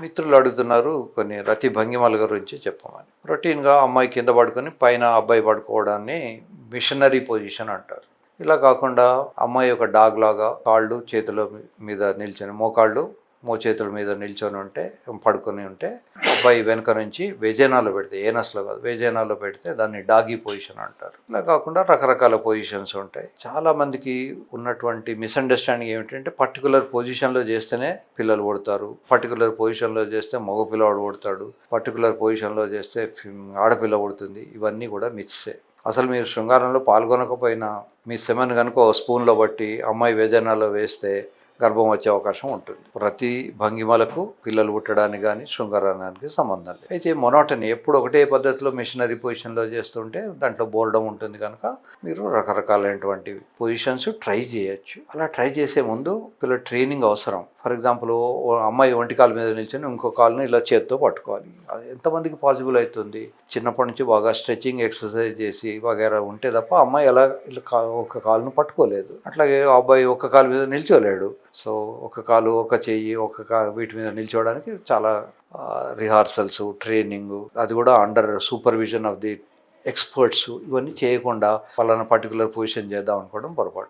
మిత్రులు అడుగుతున్నారు కొన్ని రతి భంగిమల గురించి చెప్పమని. రొటీన్గా అమ్మాయి కింద పడుకొని పైన అబ్బాయి పడుకోవడాన్ని మిషనరీ పొజిషన్ అంటారు. ఇలా కాకుండా అమ్మాయి ఒక డాగ్ లాగా కాళ్ళు చేతుల మీద నిల్చొని మోకాళ్ళు మోచేతుల మీద నిల్చొని ఉంటే పడుకొని ఉంటే అబ్బాయి వెనుక నుంచి వేజనాలో పెడితే ఏనస్లో కాదు వేజేనాలో పెడితే దాన్ని డాగీ పొజిషన్ అంటారు. ఇలా కాకుండా రకరకాల పొజిషన్స్ ఉంటాయి. చాలా మందికి ఉన్నటువంటి మిస్అండర్స్టాండింగ్ ఏమిటంటే పర్టికులర్ పొజిషన్లో చేస్తేనే పిల్లలు పుడతారు పర్టికులర్ పొజిషన్లో చేస్తే మగ పిల్లవాడు పుడతాడు పర్టికులర్ పొజిషన్లో చేస్తే ఆడపిల్ల పుడుతుంది ఇవన్నీ కూడా మిక్సే అసలు మీరు శృంగారంలో పాల్గొనకపోయినా మీ సెమెన్ కనుక స్పూన్లో బట్టి అమ్మాయి వేజనాలో వేస్తే గర్భం వచ్చే అవకాశం ఉంటుంది. ప్రతి భంగిమలకు పిల్లలు పుట్టడానికి కానీ శృంగారానికి సంబంధం లేదు. అయితే మొనోటని ఎప్పుడు ఒకటే పద్ధతిలో మిషనరీ పొజిషన్లో చేస్తుంటే దాంట్లో బోర్డం ఉంటుంది కనుక మీరు రకరకాలైనటువంటి పొజిషన్స్ ట్రై చేయొచ్చు. అలా ట్రై చేసే ముందు పిల్లల ట్రైనింగ్ అవసరం. ఫర్ ఎగ్జాంపుల్ ఓ అమ్మాయి ఒంటి కాలు మీద నిల్చొని ఇంకో కాలుని ఇలా చేత్తో పట్టుకోవాలి. అది ఎంతమందికి పాసిబుల్ అవుతుంది చిన్నప్పటి నుంచి బాగా స్ట్రెచ్చింగ్ ఎక్సర్సైజ్ చేసి వగేరా ఉంటే తప్ప అమ్మాయి ఎలా ఇలా కా- ఒక కాలును పట్టుకోలేదు. అట్లాగే ఆ అబ్బాయి ఒక కాలు మీద నిల్చోలేడు. సో ఒక కాలు ఒక చెయ్యి ఒక కా వీటి మీద నిల్చోవడానికి చాలా రిహార్సల్స్ ట్రైనింగ్ అది కూడా under supervision of the experts ఇవన్నీ చేయకుండా పలానా పర్టికులర్ పొజిషన్ చేద్దాం అనుకోవడం పొరపాటు.